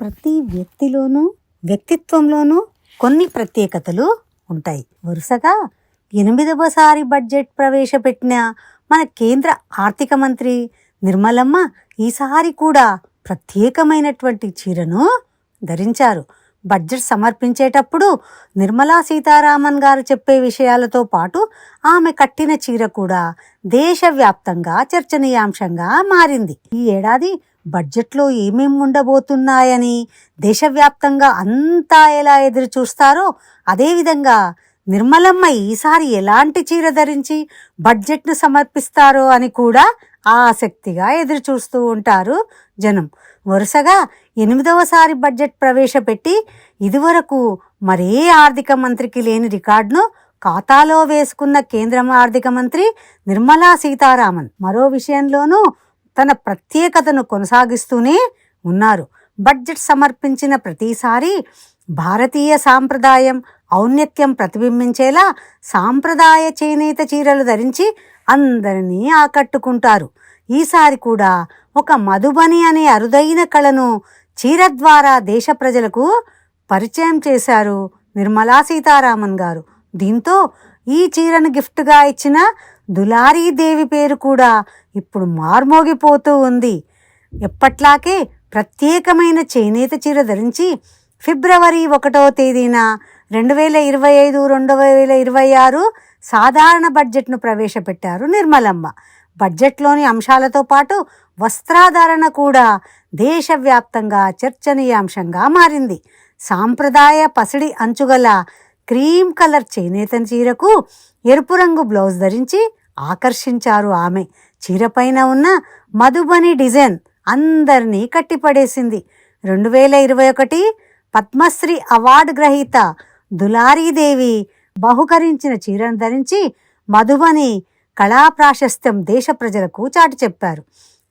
ప్రతి వ్యక్తిలోనూ వ్యక్తిత్వంలోనూ కొన్ని ప్రత్యేకతలు ఉంటాయి. వరుసగా ఎనిమిదవసారి బడ్జెట్ ప్రవేశపెట్టిన మన కేంద్ర ఆర్థిక మంత్రి నిర్మలమ్మ ఈసారి కూడా ప్రత్యేకమైనటువంటి చీరను ధరించారు. బడ్జెట్ సమర్పించేటప్పుడు నిర్మలా సీతారామన్ గారు చెప్పే విషయాలతో పాటు ఆమె కట్టిన చీర కూడా దేశవ్యాప్తంగా చర్చనీయాంశంగా మారింది. ఈ ఏడాది బడ్జెట్లో ఏమేం ఉండబోతున్నాయని దేశవ్యాప్తంగా అంతా ఎలా ఎదురు చూస్తారో అదేవిధంగా నిర్మలమ్మ ఈసారి ఎలాంటి చీర ధరించి బడ్జెట్ను సమర్పిస్తారో అని కూడా ఆసక్తిగా ఎదురు చూస్తూ ఉంటారు జనం. వరుసగా ఎనిమిదవసారి బడ్జెట్ ప్రవేశపెట్టి ఇదివరకు మరే ఆర్థిక మంత్రికి లేని రికార్డును ఖాతాలో వేసుకున్న కేంద్ర ఆర్థిక మంత్రి నిర్మలా సీతారామన్ మరో విషయంలోనూ తన ప్రత్యేకతను కొనసాగిస్తూనే ఉన్నారు. బడ్జెట్ సమర్పించిన ప్రతిసారి భారతీయ సాంప్రదాయం ఔన్నత్యం ప్రతిబింబించేలా సాంప్రదాయ చేనేత చీరలు ధరించి అందరినీ ఆకట్టుకుంటారు. ఈసారి కూడా ఒక మధుబని అనే అరుదైన కళను చీర ద్వారా దేశ ప్రజలకు పరిచయం చేశారు నిర్మలా సీతారామన్ గారు. దీంతో ఈ చీరను గిఫ్ట్గా ఇచ్చిన దులారీదేవి పేరు కూడా ఇప్పుడు మార్మోగిపోతూ ఉంది. ఎప్పట్లాగే ప్రత్యేకమైన చేనేత చీర ధరించి ఫిబ్రవరి ఒకటో తేదీన రెండు వేల ఇరవై ఐదు రెండు వేల ఇరవై ఆరు సాధారణ బడ్జెట్ను ప్రవేశపెట్టారు నిర్మలమ్మ. బడ్జెట్లోని అంశాలతో పాటు వస్త్రాధారణ కూడా దేశవ్యాప్తంగా చర్చనీయాంశంగా మారింది. సాంప్రదాయ పసిడి అంచుగల క్రీమ్ కలర్ చేనేత చీరకు ఎరుపు రంగు బ్లౌజ్ ధరించి ఆకర్షించారు ఆమె. చీరపైన ఉన్న మధుబని డిజైన్ అందరినీ కట్టిపడేసింది. రెండు వేల ఇరవై ఒకటి పద్మశ్రీ అవార్డు గ్రహీత దులారీదేవి బహుకరించిన చీరను ధరించి మధుబని కళా ప్రాశస్త్యం దేశ ప్రజలకు చాటి చెప్పారు.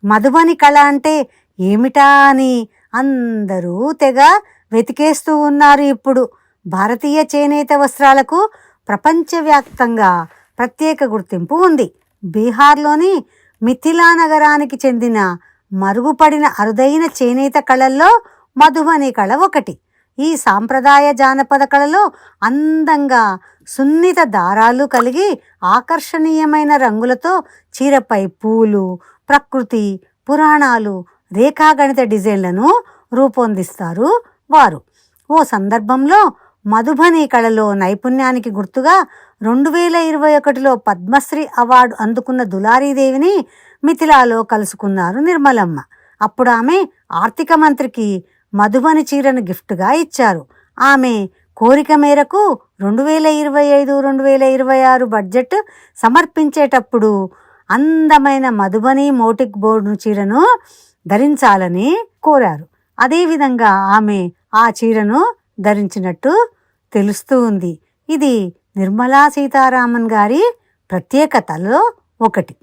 మధుబని కళ అంటే ఏమిటా అని అందరూ తెగ వెతికేస్తూ ఉన్నారు ఇప్పుడు. భారతీయ చేనేత వస్త్రాలకు ప్రపంచవ్యాప్తంగా ప్రత్యేక గుర్తింపు ఉంది. బీహార్లోని మిథిలా నగరానికి చెందిన మరుగుపడిన అరుదైన చేనేత కళల్లో మధుబని కళ ఒకటి. ఈ సాంప్రదాయ జానపద కళలో అందంగా సున్నిత దారాలు కలిగి ఆకర్షణీయమైన రంగులతో చీరపై పూలు ప్రకృతి పురాణాలు రేఖాగణిత డిజైన్లను రూపొందిస్తారు వారు. ఓ సందర్భంలో మధుబని కళలో నైపుణ్యానికి గుర్తుగా రెండు వేల ఇరవై ఒకటిలో పద్మశ్రీ అవార్డు అందుకున్న దులారీదేవిని మిథిలాలో కలుసుకున్నారు నిర్మలమ్మ. అప్పుడు ఆమె ఆర్థిక మంత్రికి మధుబని చీరను గిఫ్ట్గా ఇచ్చారు. ఆమె కోరిక మేరకు రెండు వేల ఇరవై ఐదు రెండు వేల ఇరవై ఆరు బడ్జెట్ సమర్పించేటప్పుడు అందమైన మధుబని మోటిక్ బోర్డు చీరను ధరించాలని కోరారు. అదేవిధంగా ఆమె ఆ చీరను ధరించినట్టు తెలుస్తూ ఉంది. ఇది నిర్మలా సీతారామన్ గారి ప్రత్యేకతలో ఒకటి.